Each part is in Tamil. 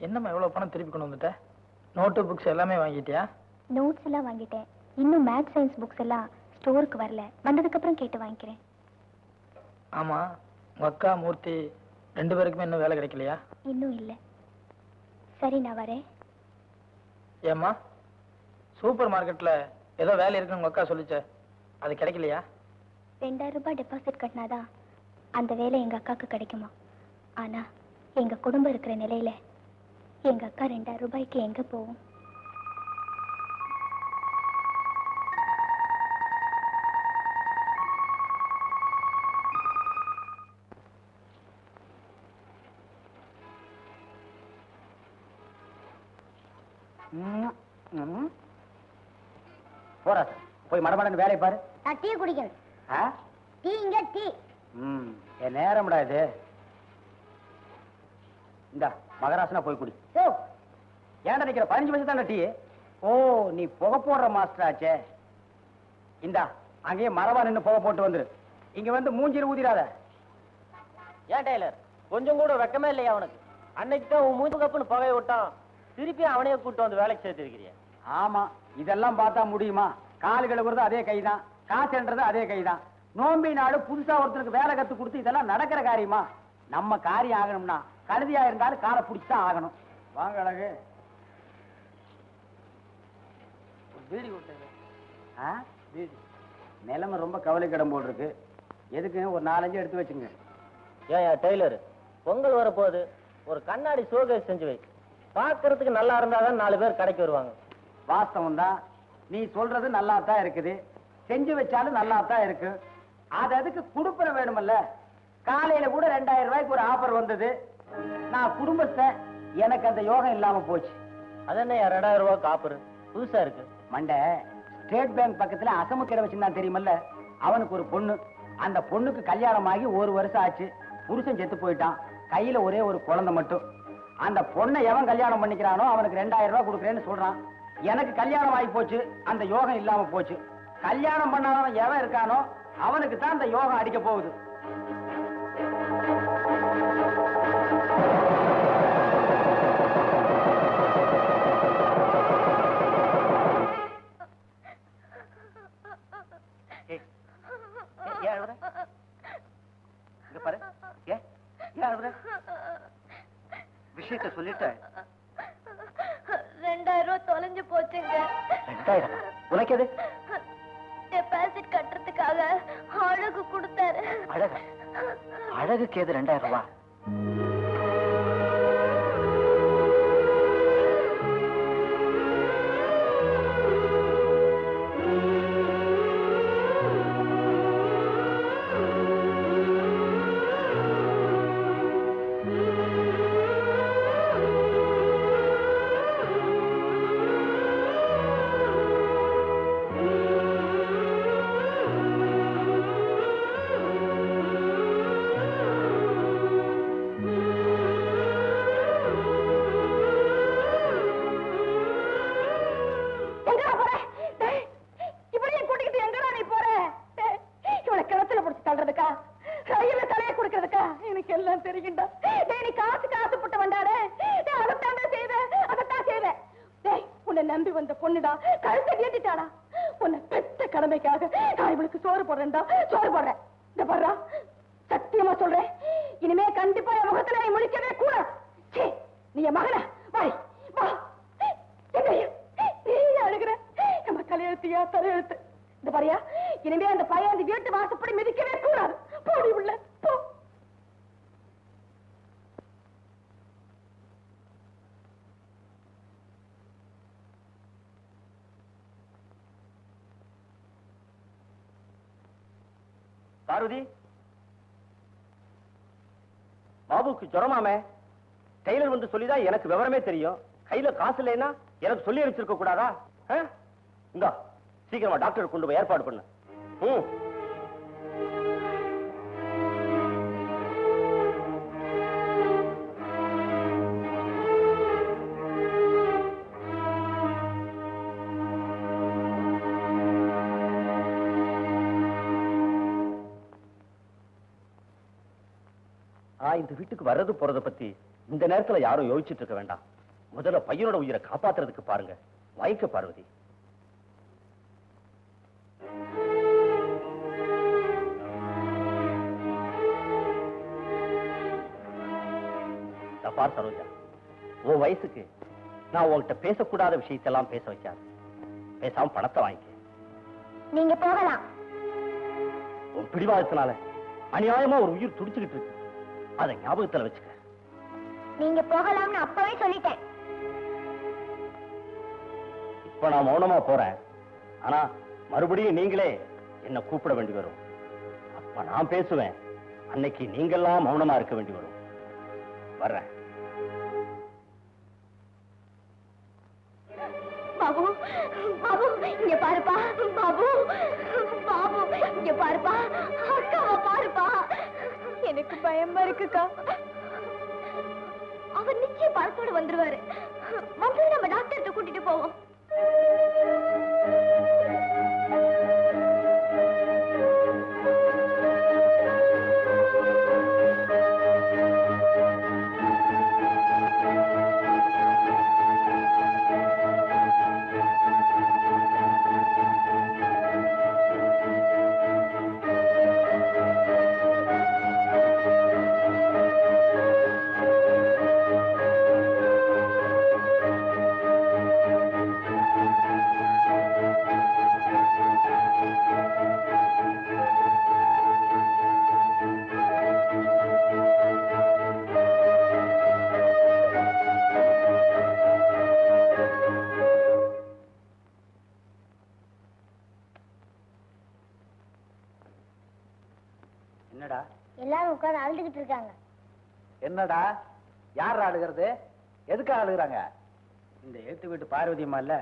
என்னம்மா எவ்வளவு பணம் திருப்பி கொண்டு வந்துட்ட? நோட்டு புக்ஸ் எல்லாமே வாங்கிட்டியா? நோட்ஸ் எல்லாம் வாங்கிட்டேன். இன்னும் மேத்ஸ் சயின்ஸ் புக்ஸ் எல்லாம் ஸ்டோருக்கு வரல. வந்ததுக்கு அப்புறம் கேட்டு வாங்கிக்கிறேன். ஆமா உங்க அக்கா மூர்த்தி ரெண்டு பேருக்குமே இன்னும் வேலை கிடைக்கலையா? இன்னும் இல்லை. சரி நான் வரேன். ஏம்மா சூப்பர் மார்க்கெட்ல ஏதோ வேலை இருக்குன்னு உங்க அக்கா சொல்லிச்சே. அது கிடைக்கலையா? ரெண்டாயிரம் ரூபாய் டெபாசிட் கட்டினாதான் அந்த வேலை எங்க அக்காவுக்கு கிடைக்குமா? ஆனா எங்க குடும்பம் இருக்கிற நிலையில எங்க அக்கா ரெண்டாயிரம் ரூபாய்க்கு எங்க போகும்? போறா சார். போய் மடமடன்னு வேலையை பாரு. நான் டீ குடிக்கணும். ஆ? டீ இங்க டீ. ம் என் நேரம்டா இது. இந்தா. மகராசனா போய் குடி. ஓ ஏன்டா நிக்கிற? பதினஞ்சு வயசு தானே டீ. ஓ நீ புகை போடுற மாஸ்டர் ஆச்சே. இந்தா அங்கேயே மரவா நின்னு புகை போட்டு வந்துரு. இங்க வந்து மூஞ்சில ஊதிராத. ஏன் டெய்லர்? கொஞ்சம் கூட வெக்கமே இல்லையா அவனுக்கு அன்னைக்கு தான் உன் மூஞ்சு கப்புன்னு புகைய விட்டான். திருப்பி அவனையே கூட்டு வந்து வேலைக்கு சேர்த்திருக்கிறிய. ஆமா இதெல்லாம் பார்த்தா முடியுமா? கால் கழுவுறது அதே கைதான். காசுன்றது அதே கைதான். நோம்பி நாடு புதுசா ஒருத்தருக்கு வேலை கத்து கொடுத்து இதெல்லாம் நடக்கிற காரியமா? நம்ம காரியம் ஆகணும்னா கழுதியா இருந்தாலும் காலை பிடிச்சுதான் ஆகணும். வாங்க அழகு. பீடி ஆ? நிலைமை ரொம்ப கவலைக்கிடம் போல் இருக்கு எதுக்கு ஒரு நாலஞ்சு எடுத்து வச்சுங்க. ஏன் டெய்லர் பொங்கல் வரப்போகுது. ஒரு கண்ணாடி ஷோகேஸ் செஞ்சு வை. பார்க்கறதுக்கு நல்லா இருந்தாதான் நாலு பேர் கடைக்கு வருவாங்க. வாஸ்தவம் தான் நீ சொல்றது நல்லா தான் இருக்குது. செஞ்சு வச்சாலும் நல்லா தான் இருக்கு. அது அதுக்கு குடுப்பன வேணுமல்ல. காலையில கூட ரெண்டாயிரம் ரூபாய்க்கு ஒரு ஆஃபர் வந்தது. நான் குடும்பத்தை எனக்கு அந்த யோகம் இல்லாம போச்சு. அது என்ன ரெண்டாயிரம் ரூபாய் காப்பரு புதுசா இருக்கு. மண்டை ஸ்டேட் பேங்க் பக்கத்துல அசமு கடை வச்சிருந்தான் தெரியுமல்ல? அவனுக்கு ஒரு பொண்ணு. அந்த பொண்ணுக்கு கல்யாணம் ஆகி ஒரு வருஷம் ஆச்சு. புருஷன் செத்து போயிட்டான். கையில ஒரே ஒரு குழந்தை மட்டும். அந்த பொண்ணை எவன் கல்யாணம் பண்ணிக்கிறானோ அவனுக்கு ரெண்டாயிரம் ரூபாய் கொடுக்குறேன்னு சொல்றான். எனக்கு கல்யாணம் ஆகி போச்சு. அந்த யோகம் இல்லாம போச்சு. கல்யாணம் பண்ணாதவன் எவன் இருக்கானோ அவனுக்கு தான் அந்த யோகம் அடிக்க போகுது. அழகு கொடுத்தாரு. அழகு? அழகுக்கு எது ரெண்டாயிரம் ரூபாய் பாத்தியா தலையெழுத்து இந்த பாரியா இனிமே அந்த பையன் அந்த வீட்டு வாசப்படி மிதிக்கவே கூடாது. போடி உள்ள போ. பார்வதி பாபுக்கு ஜுரமாமே. டெய்லர் வந்து சொல்லிதான் எனக்கு விவரமே தெரியும். கையில காசு இல்லைன்னா எனக்கு சொல்லி அனுப்பிச்சிருக்க கூடாதா? இந்தா. சீக்கிரமா டாக்டர் கொண்டு போய் ஏற்பாடு பண்ணு. ம். இந்த வீட்டுக்கு வர்றது போறத பத்தி இந்த நேரத்துல யாரும் யோசிச்சுட்டு இருக்க வேண்டாம். முதல்ல பையனோட உயிரை காப்பாத்துறதுக்கு பாருங்க. வாய்க்க பார்வதி. இதோ பார் சரோஜா. உன் வயசுக்கு நான் உன்கிட்ட பேசக்கூடாத விஷயத்தெல்லாம் பேச வச்சாரு. பேசாம பணத்தை வாங்கிக்க. நீங்க போகலாம். உன் பிடிவாதத்தினால அநியாயமா ஒரு உயிர் துடிச்சுக்கிட்டு இருக்கு. அதை ஞாபகத்துல வச்சுக்க. நீங்க போகலாம்னு அப்பவே சொல்லிட்டேன். இப்ப நான் மௌனமா போறேன். ஆனா மறுபடியும் நீங்களே என்ன கூப்பிட வேண்டி வரும். அப்ப நான் பேசுவேன். அன்னைக்கு நீங்கெல்லாம் மௌனமா இருக்க வேண்டி வரும். வர்றேன். பாபு இங்க பாருப்பா. பாபு பாபு இங்க பாருப்பா. அக்காவை பாருப்பா. எனக்கு பயமா இருக்குக்கா. அவர் நிச்சயம் பணத்தோட வந்துருவாரு. வந்து நம்ம டாக்டர்கிட்ட கூட்டிட்டு போவோம். அழுதுகிட்டு இருக்காங்க. என்னடா? யார் அழுகிறது? எதுக்காக அழுகுறாங்க? இந்த எழுத்து வீட்டு பார்வதி அம்மா இல்ல?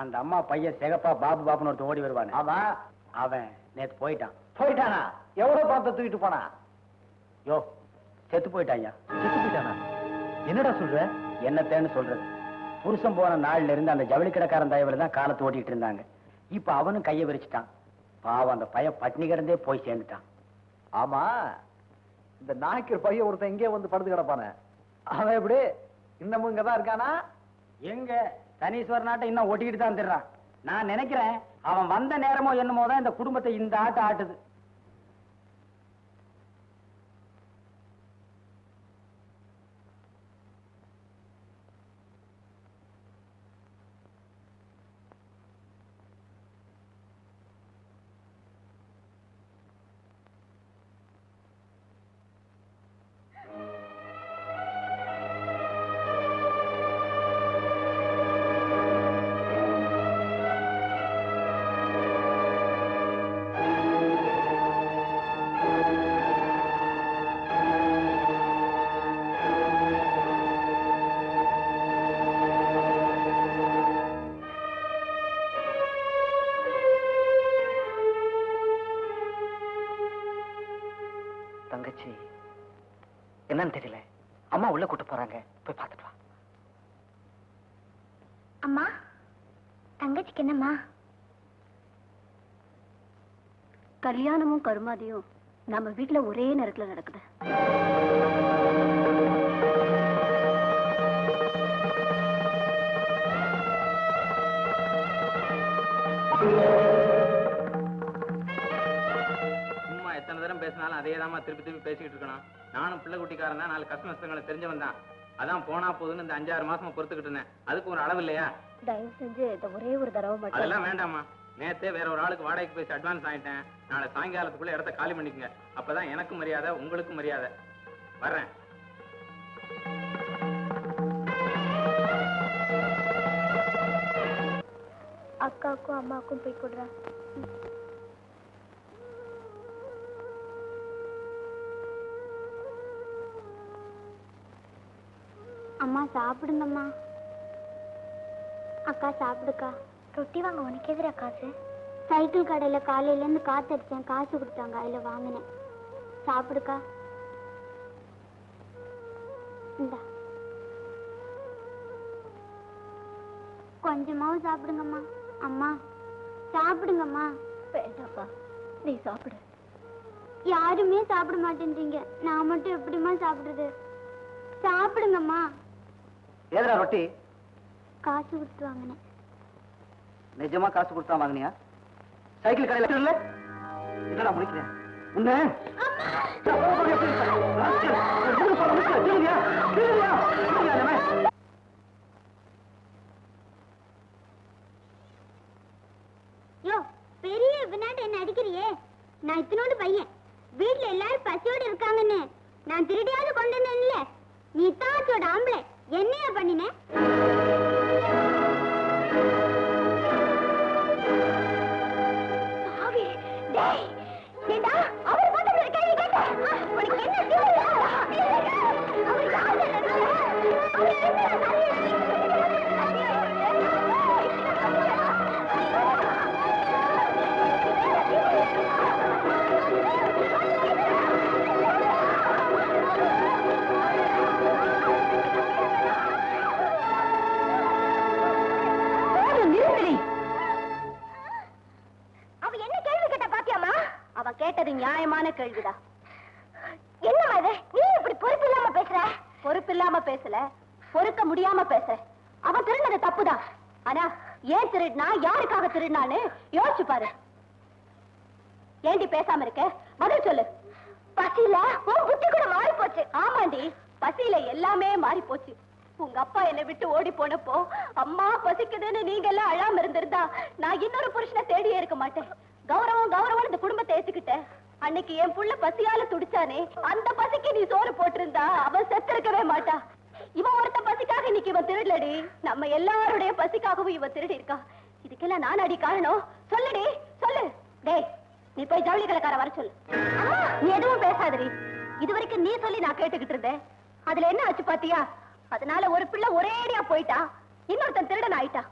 அந்த அம்மா பையன் சிகப்பா பாபு பாபுன்னு ஒருத்தன் ஓடி வருவானே. ஆமா. அவன் நேத்து போயிட்டான். போயிட்டானா? எவ்வளவு பணத்தை தூக்கிட்டு போனா? யோ செத்து போயிட்டாயா செத்து போயிட்டானா? என்னடா சொல்ற? என்னத்தேன்னு சொல்றது. புருஷன் போன நாள்ல இருந்து அந்த ஜவுளி கடைக்காரன் தயவுல தான் காலத்தை ஓட்டிட்டு இருந்தாங்க. இப்ப அவனும் கைய விரிச்சிட்டான். பாவம் அந்த பையன் பட்னி கிடந்தே போய் சேர்ந்துட்டான். ஆமா. இந்த நாய்க்கர் பையன் ஒருத்தன் இங்கே வந்து படுத்து கிடப்பானே. அவன் எப்படி? இன்னமும் இங்கதான் இருக்கானா? எங்க? சனீஸ்வர நாட்டை இன்னும் ஒட்டிக்கிட்டு தான் திடுறான் நான் நினைக்கிறேன் அவன் வந்த நேரமோ என்னமோ தான் இந்த குடும்பத்தை இந்த ஆட்ட ஆட்டுது. தங்கச்சி என்னன்னு தெரியல. அம்மா உள்ள கூட்டு போறாங்க. போய் பார்த்துட்டு வா. அம்மா தங்கச்சிக்கு என்னம்மா? கல்யாணமும் கருமாதியும் நம்ம வீட்டுல ஒரே நேரத்துல நடக்குது. தாம்மா திருப்பி திருப்பி பேசிக்கிட்டு இருக்கணும். நானும் பிள்ளை குட்டிக்காரன் தான். நாலு கஷ்ட நஷ்டங்களை தெரிஞ்சவன் தான். அதான் போனா போதுன்னு இந்த அஞ்சாறு மாசமா பொறுத்துக்கிட்டு இருந்தேன். அதுக்கு ஒரு அளவு இல்லையா? தயவு செஞ்சு ஒரே ஒரு தடவை அதெல்லாம் வேண்டாம்மா. நேத்தே வேற ஒரு ஆளுக்கு வாடகைக்கு பேசி அட்வான்ஸ் ஆயிட்டேன் நாளை சாயங்காலத்துக்குள்ள இடத்த காலி பண்ணிக்கங்க. அப்பதான் எனக்கும் மரியாதை உங்களுக்கும் மரியாதை. வர்றேன். அக்காவுக்கும் அம்மாவுக்கும் போய் கொடுறா அம்மா சாப்பிடுங்கம்மா அக்கா சாப்பிடுக்கா. ரொட்டி வாங்க உனக்கு எதிரா காசு? சைக்கிள் கடையில் காலையிலேருந்து காத்தடிச்சேன் காசு கொடுத்தாங்க அதில் வாங்கினேன். சாப்பிடுக்கா. இந்தா. கொஞ்சமாவும் சாப்பிடுங்கம்மா. அம்மா சாப்பிடுங்கம்மா. வேண்டாப்பா நீ சாப்பிடு. யாருமே சாப்பிட மாட்டேன்றீங்க. நான் மட்டும் எப்படிம்மா சாப்பிடுறது? சாப்பிடுங்கம்மா. ஏதுடா ரொட்டி? காசு கொடுத்து வாங்கினேன். நிஜமா காசு கொடுத்தா வாங்கினியா? சைக்கிள் கடையில் இல்ல என்னடா முடிக்கிறேன் உன்ன? பெரிய வினாட்டு என்ன அடிக்கிறியே? நான் இத்தனோடு பையன். வீட்ல எல்லாரும் பசியோடு இருக்காங்கன்னு நான் திருடியாவது கொண்டு வந்தேன்ல. நீ தாச்சோட ஆம்பளை. அவ கேட்டது நியாயமான கேள்விதான் என்னம்மா இது? நீ இப்படி பொறுப்பு இல்லாம பேசுற? பொறுப்பு இல்லாம பேசல. பொறுக்க முடியாம பேசுற அவன் திருடினது தப்புதான் ஆனா ஏன் திருடினா யாருக்காக திருடினான்னு யோசிச்சு பாரு. ஏண்டி பேசாம இருக்க? பதில் சொல்லு. பசியில உன் புத்தி கூட மாறி போச்சு. ஆமாண்டி பசியில எல்லாமே மாறி போச்சு. உங்க அப்பா என்னை விட்டு ஓடி போனப்போ அம்மா பசிக்குதுன்னு நீங்க எல்லாம் அழாம இருந்திருந்தா நான் இன்னொரு புருஷனை தேடியே இருக்க மாட்டேன். கௌரவம் கௌரவம் இந்த குடும்பத்தை ஏத்துக்கிட்ட. அன்னைக்கு என் புள்ள பசியால துடிச்சானே அந்த பசிக்கு நீ சோறு போட்டிருந்தா அவன் செத்திருக்கவே மாட்டா. இவன் ஒருத்த பசிக்காக இன்னைக்கு இவன் திருடலடி. நம்ம எல்லாருடைய பசிக்காகவும் இவன் திருடி இருக்கா இதுக்கெல்லாம் நான் அடி காரணம்? சொல்லுடி சொல்லு. டேய் நீ போய் ஜவுளி கலக்கார வர சொல்லு. நீ எதுவும் பேசாதடி. இது வரைக்கும் நீ சொல்லி நான் கேட்டுக்கிட்டு இருந்தேன். அதுல என்ன ஆச்சு பாத்தியா? அதனால ஒரு பிள்ளை ஒரேடியா போயிட்டா. இன்னொருத்தன் திருடன் ஆயிட்டா.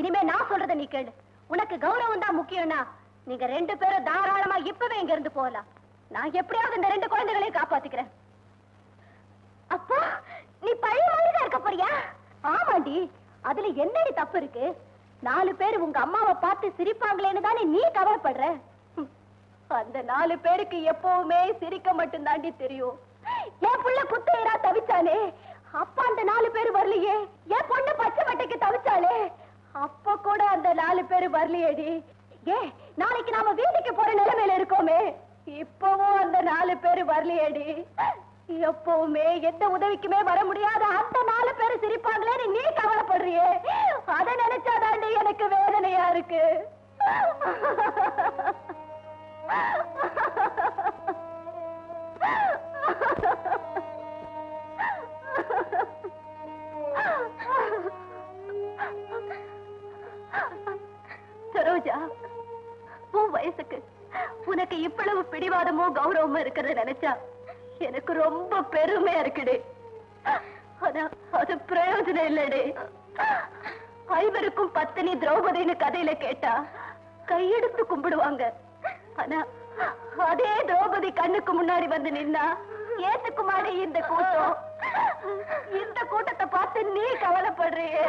இனிமே நான் சொல்றத நீ கேளு. உனக்கு கௌரவம் தான் முக்கியம்னா நீங்க ரெண்டு பேரும் தாராளமா இப்பவே இங்க இருந்து போகலாம். நான் எப்படியாவது இந்த ரெண்டு குழந்தைகளையும் காப்பாத்திக்கிறேன். அப்பா நீ பழைய மாதிரிதான் இருக்க போறியா? ஆமாண்டி அதுல என்னடி தப்பு இருக்கு? நாலு பேர் உங்க அம்மாவை பார்த்து சிரிப்பாங்களேன்னு தானே நீ கவலைப்படுற? அந்த நாலு பேருக்கு எப்பவுமே சிரிக்க மட்டும்தாண்டி தெரியும். என் புள்ள குத்தையரா தவிச்சானே அப்பா அந்த நாலு பேர் வரலையே. என் பொண்ணு பச்சை மட்டைக்கு தவிச்சாலே அப்ப கூட அந்த நாலு பேர் வரலையேடி. ஏ நாளைக்கு நாம வீட்டுக்கு போற நிலைமையில இருக்கோமே. இப்பவும் அந்த நாலு பேரு வரலையேடி. எப்பவுமே எந்த உதவிக்குமே வர முடியாத அந்த நாலு பேரு சிரிப்பாங்களே நீ கவலைப்படுறியே. அதை நினைச்சாதாண்டி எனக்கு வேதனையா இருக்கு. இருக்கிறத நினைச்சா எனக்கு ரொம்ப பெருமையா இருக்குடே. ஆனா அது பிரயோஜனம் இல்லடே. ஐவருக்கும் பத்தினி திரௌபதின்னு கதையில கேட்டா கையெடுத்து கும்பிடுவாங்க. ஆனா அதே திரௌபதி கண்ணுக்கு முன்னாடி வந்து நின்னா ஏத்துக்குமாடி இந்த கூட்டம். இந்த கூட்டத்தை பார்த்து நீ கவலைப்படுறியே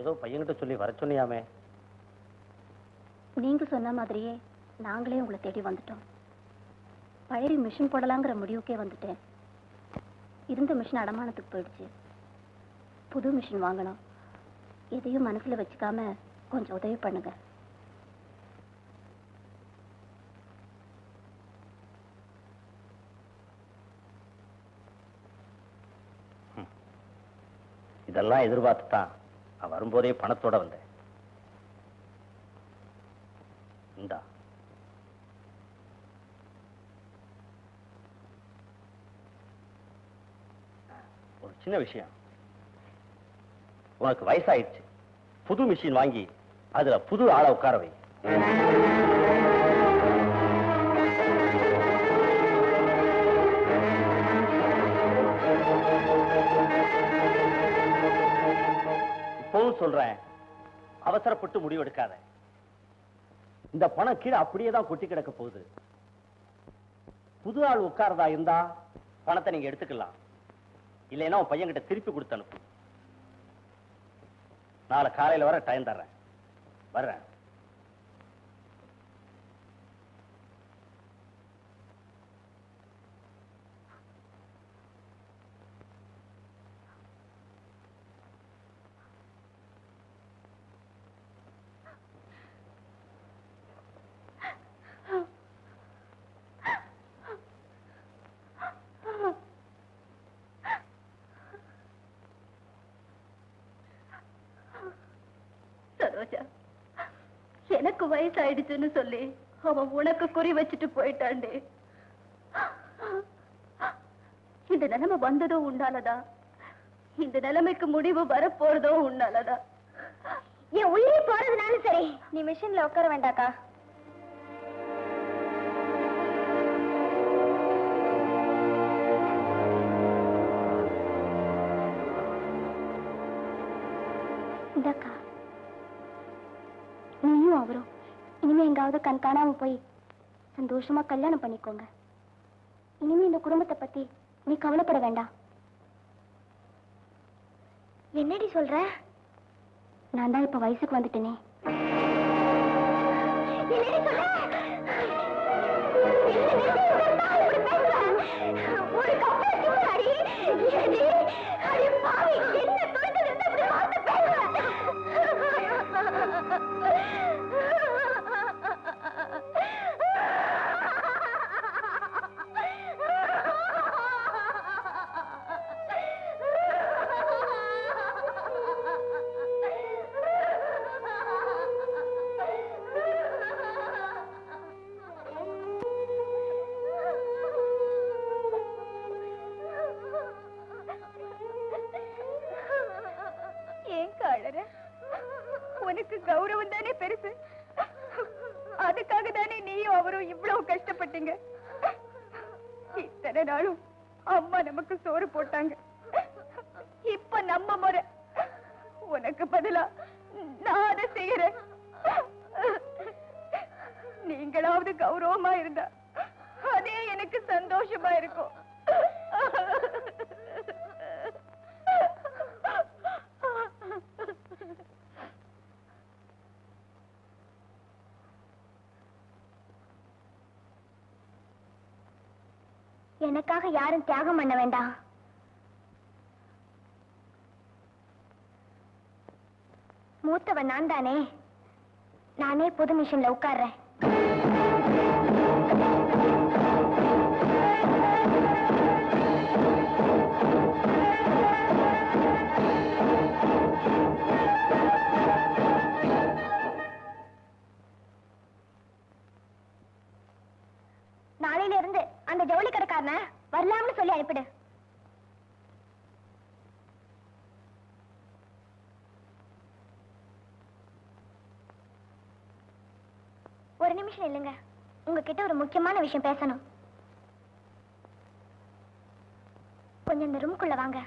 ஏதோ பையன்கிட்ட சொல்லி வர சொன்னியாமே? நீங்க சொன்ன மாதிரியே நாங்களே உங்களை தேடி வந்துட்டோம். பழைய மிஷின் போடலாங்கிற முடிவுக்கே வந்துட்டேன். இருந்த மிஷின் அடமானத்துக்கு போயிடுச்சு. புது மிஷின் வாங்கணும். எதையும் மனசுல வச்சுக்காம கொஞ்சம் உதவி பண்ணுங்க. இதெல்லாம் எதிர்பார்த்து தான் நான் வரும்போதே பணத்தோட வந்தேன். இந்தா. ஒரு சின்ன விஷயம். உனக்கு வயசாயிடுச்சு. புது மிஷின் வாங்கி அதுல புது ஆளை உட்கார வை. சொல்றேன். அவசரப்பட்டு முடிவெடுக்காத. இந்த பணம் கீழே அப்படியே தான் கொட்டி கிடக்க போகுது. புது ஆள் உட்கார்றதா இருந்தா பணத்தை நீங்க எடுத்துக்கலாம். இல்லைன்னா உன் பையன்கிட்ட திருப்பி கொடுத்து அனுப்பு. நாளை காலையில வர டைம் தர்றேன். வர்றேன். சரோஜா எனக்கு வயசாயிடுச்சுன்னு சொல்லி அவன் உனக்கு குறி வச்சுட்டு போயிட்டாண்டே இந்த நிலைமை வந்ததும் உண்டாலதா இந்த நிலைமைக்கு முடிவு வரப்போறதோ உண்டாலதா என் உள்ளே போறதுனாலும் சரி. நீ மிஷின்ல உட்கார வேண்டாக்கா எங்காவது கண் காணாம போய் சந்தோஷமா கல்யாணம் பண்ணிக்கோங்க. இனிமே இந்த குடும்பத்தை பத்தி நீ கவலைப்பட வேண்டாம். என்னடி சொல்ற? நான் தான் இப்ப வயசுக்கு வந்துட்டேனே. ஒரு கப்பலுக்கு முன்னாடி என்ன ஏதாவது கௌரவமா இருந்தா. அதே எனக்கு சந்தோஷமா இருக்கும். எனக்காக யாரும் தியாகம் பண்ண வேண்டாம். மூத்தவன் நான் தானே நானே புது மிஷின்ல உட்கார்றேன். டென்ஷன் இல்லைங்க. உங்ககிட்ட ஒரு முக்கியமான விஷயம் பேசணும். கொஞ்சம் இந்த ரூம்குள்ள வாங்க.